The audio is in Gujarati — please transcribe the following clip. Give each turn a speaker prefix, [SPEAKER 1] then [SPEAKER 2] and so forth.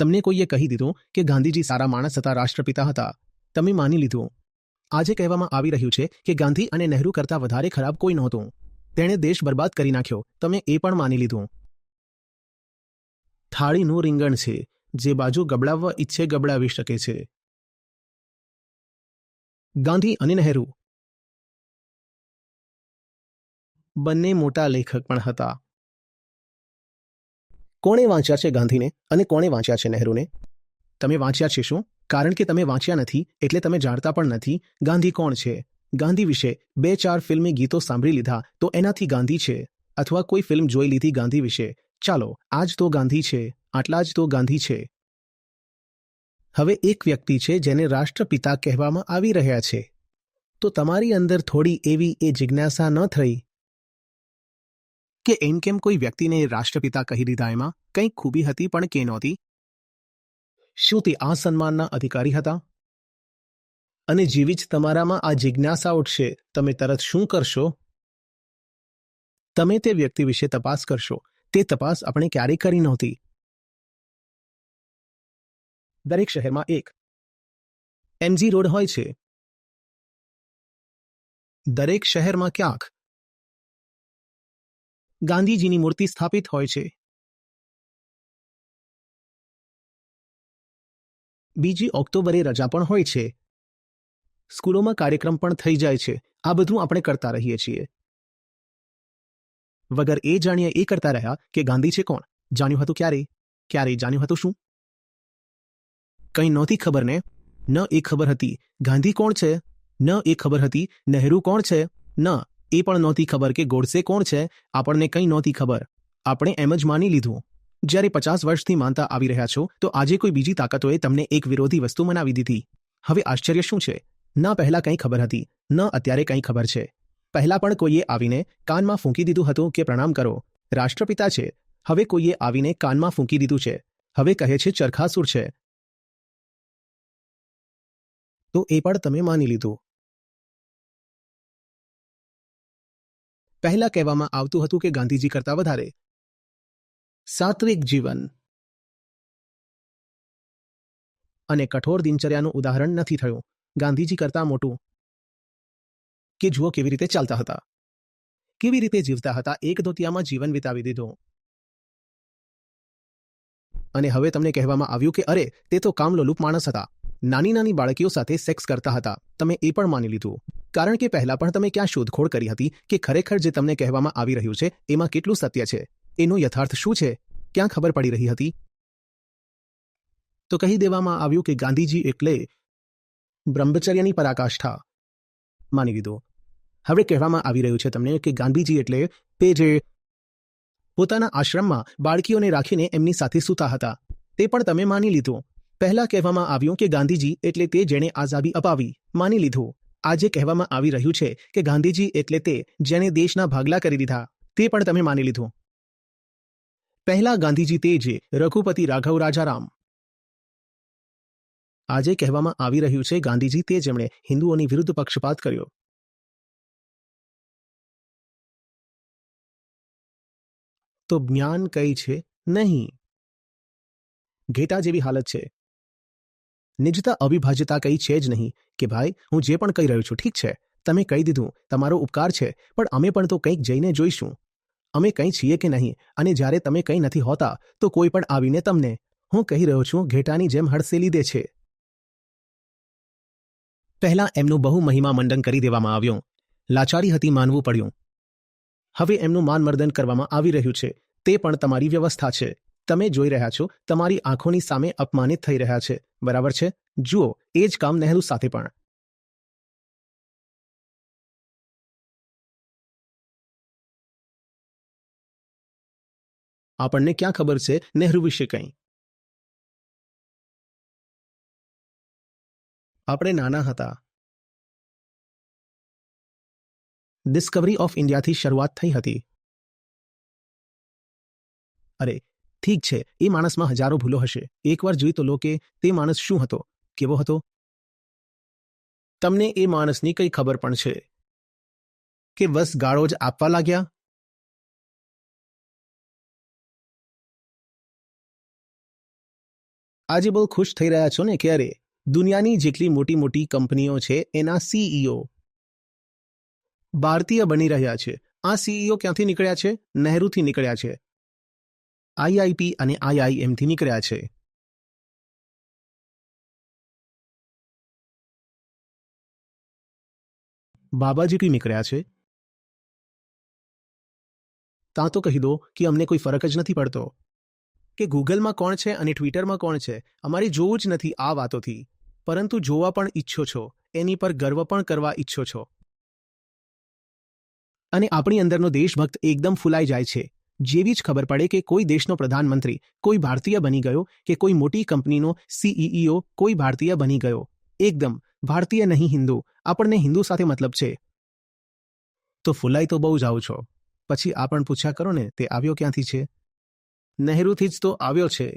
[SPEAKER 1] તમને કોઈએ કહી દીધું કે ગાંધીજી સારા માણસ હતા, રાષ્ટ્રપિતા હતા? તમે માની લીધું. આજે કહેવામાં આવી રહ્યું છે કે ગાંધી અને નહેરુ કરતાં વધારે ખરાબ કોઈ નહોતું. તેણે દેશ બરબાદ કરી નાખ્યો. તમે એ પણ માની લીધું. થાળીનું રીંગણ છે, જે બાજુ ગબડાવવા ઈચ્છે ગબડાવી શકે છે. ગાંધી અને નહેરુ. બંને મોટા લેખક પણ હતા. કોણે વાંચ્યા છે ગાંધીને અને કોણે વાંચ્યા છે નહેરુને? તમે વાંચ્યા છે શું? કારણ કે તમે વાંચ્યા નથી એટલે તમે જાણતા પણ નથી ગાંધી કોણ છે? ગાંધી વિશે બે ચાર ફિલ્મી ગીતો સાંભળી લીધા તો એનાથી ગાંધી છે. અથવા કોઈ ફિલ્મ જોઈ લીધી ગાંધી વિશે. ચાલો, આજ તો ગાંધી છે. આટલા જ તો ગાંધી છે. હવે એક વ્યક્તિ છે જેને રાષ્ટ્રપિતા કહેવામાં આવી રહ્યા છે. તો તમારી અંદર થોડી એવી એ જિજ્ઞાસા ન થઈ? કે એમ કેમ કોઈ વ્યક્તિને રાષ્ટ્રપિતા કહી દીધા એમાં? કંઈક ખૂબી હતી પણ કે નહોતી? શું તે આ સન્માનના અધિકારી હતા? અને જેવી જ તમારામાં આ જિજ્ઞાસા ઉઠશે, તમે તરત શું કરશો? તમે તે વ્યક્તિ વિશે તપાસ કરશો. તે તપાસ આપણે ક્યારેય કરી નહોતી. દરેક શહેરમાં એક એમજી રોડ હોય છે. દરેક શહેરમાં ક્યાંક ગાંધીજીની મૂર્તિ સ્થાપિત હોય છે. બીજી ઓક્ટોબરે રજા પણ હોય છે. સ્કૂલોમાં કાર્યક્રમ પણ થઈ જાય છે. આ બધું આપણે કરતા રહીએ છીએ. વગર એ જાણીએ એ કરતા રહ્યા કે ગાંધી છે કોણ? જાણ્યું હતું ક્યારે? ક્યારે જાણ્યું હતું શું? કંઈ નહોતી ખબર ને? ન એ ખબર હતી. ગાંધી કોણ છે? ન એ ખબર હતી. નહેરુ કોણ છે? ન. એ પણ નહોતી ખબર કે ગોડસે કોણ છે, આપણને કંઈ નહોતી ખબર. આપણે એમ જ માની લીધું. જ્યારે પચાસ વર્ષથી માનતા આવી રહ્યા છો, તો આજે કોઈ બીજી તાકાતોએ તમને એક વિરોધી વસ્તુ મનાવી દીધી. હવે આશ્ચર્ય શું છે? ન, પહેલાં કંઈ ખબર હતી. ન, અત્યારે કંઈ ખબર છે. પહેલાં પણ કોઈએ આવીને કાનમાં ફૂંકી દીધું હતું કે પ્રણામ કરો. રાષ્ટ્રપિતા છે. હવે કોઈએ આવીને કાનમાં ફૂંકી દીધું છે. હવે કહે છે, ચરખાસુર છે. તો એ પણ તમે માની લીધું. પહેલા કહેવામાં આવતું હતું કે ગાંધીજી કરતા વધારે. સાત્વિક જીવન. અને કઠોર દિનચર્યાનું ઉદાહરણ નથી થયું. ગાંધીજી કરતા મોટું. કે જુઓ કેવી રીતે ચાલતા હતા. કેવી રીતે જીવતા હતા એક દોતિયામાં જીવન વિતાવી દીધું. અને હવે તમને કહેવામાં આવ્યું કે અરે, તે તો કામલોલુપ માણસ હતા. નાની નાની બાળકીઓ સાથે સેક્સ કરતા હતા. તમે એ પણ માની લીધું. કારણ કે પહેલા પણ તમે ક્યાં શોધખોળ કરી હતી કે ખરેખર જે તમને કહેવામાં આવી રહ્યું છે, એમાં કેટલું સત્ય છે? એનો યથાર્થ શું છે? ક્યાં ખબર પડી રહી હતી? તો કહી દેવામાં આવ્યું કે ગાંધીજી એટલે બ્રહ્મચર્યની પરાકાષ્ઠા. માની લીધું. હવે કહેવામાં આવી રહ્યું છે તમને કે ગાંધીજી એટલે તે જે પોતાના આશ્રમમાં બાળકીઓને રાખીને એમની સાથે સૂતા હતા. તે પણ તમે માની લીધું. પહેલા કહેવામાં આવ્યું કે ગાંધીજી એટલે તે જેણે આઝાદી અપાવી. માની લીધું. આજે કહેવામાં આવી રહ્યું છે કે ગાંધીજી એટલે તે જેણે દેશના ભાગલા કરી દીધા, તે પણ તમે માની લીધું. પહેલા ગાંધીજી તે જે રઘુપતિ રાઘવ રાજારામ. આજે કહેવામાં આવી રહ્યું છે ગાંધીજી તે જેમણે હિન્દુઓની વિરુદ્ધ પક્ષપાત કર્યો. તો જ્ઞાન કઈ છે? નહીં. ઘેટા જેવી હાલત છે. નિજતા અવિભાજ્યતા કઈ છે જ નહીં કે ભાઈ, હું જે પણ કહી રહ્યો છું, ઠીક છે, તમે કહી દીધું, તમારો ઉપકાર છે, પણ અમે પણ તો કંઈક જઈને જોઈશું. અમે કંઈ છીએ કે નહીં અને જ્યારે તમે કંઈ નથી હોતા, તો કોઈ પણ આવીને તમને, હું કહી રહ્યો છું, ઘેટાની જેમ હડસે દે છે. પહેલા એમનું બહુ મહિમા મંડન કરી દેવામાં આવ્યું. લાચારી હતી માનવું પડ્યું. હવે એમનું માનમર્દન કરવામાં આવી રહ્યું છે. તે પણ તમારી વ્યવસ્થા છે. તમે જોઈ રહ્યા છો, તમારી આંખોની સામે અપમાનિત થઈ રહ્યા છે. બરાબર છે? જુઓ, એ જ કામ નહેરુ સાથે પણ. આપણને ક્યાં ખબર છે નહેરુ વિશે કંઈ? આપણે નાના હતા. ડિસ્કવરી ઓફ ઇન્ડિયાથી શરૂઆત થઈ હતી. અરે ઠીક છે, એ માણસમાં હજારો ભૂલો હશે. એકવાર જોઈ તો લો કે તે માણસ શું હતો, કેવો હતો? તમને એ માણસની કઈ ખબર પણ છે કે બસ ગાળો જ આપવા લાગ્યા? આજે બહુ ખુશ થઈ રહ્યા છો ને ક્યારે? દુનિયાની જેટલી મોટી મોટી કંપનીઓ છે, એના સીઈઓ ભારતીય બની રહ્યા છે. આ સીઈઓ ક્યાંથી નીકળ્યા છે? નહેરુથી નીકળ્યા છે. આઈઆઈપી અને આઈઆઈએમથી નીકળ્યા છે. બાબાજી કઈ નીકળ્યા છે? ત્યાં તો કહી દો કે અમને કોઈ ફરક જ નથી પડતો. કે ગૂગલમાં કોણ છે અને ટ્વિટરમાં કોણ છે, અમારે જોવું જ નથી આ વાતોથી. પરંતુ જોવા પણ ઈચ્છો છો, એની પર ગર્વ પણ કરવા ઈચ્છો છો. અને આપણી અંદરનો દેશભક્ત એકદમ ફૂલાઈ જાય છે. જેવી જ ખબર પડે કે કોઈ દેશનો પ્રધાનમંત્રી કોઈ ભારતીય બની ગયો કે કોઈ મોટી કંપનીનો સીઈઓ કોઈ ભારતીય બની ગયો. એકદમ, ભારતીય નહીં હિન્દુ, આપણને હિન્દુ સાથે મતલબ છે. તો ફૂલાઈ તો બહુ જ આવું છો. પછી આ પણ પૂછ્યા કરો ને, તે આવ્યો ક્યાંથી છે? નહેરુથી જ તો આવ્યો છે.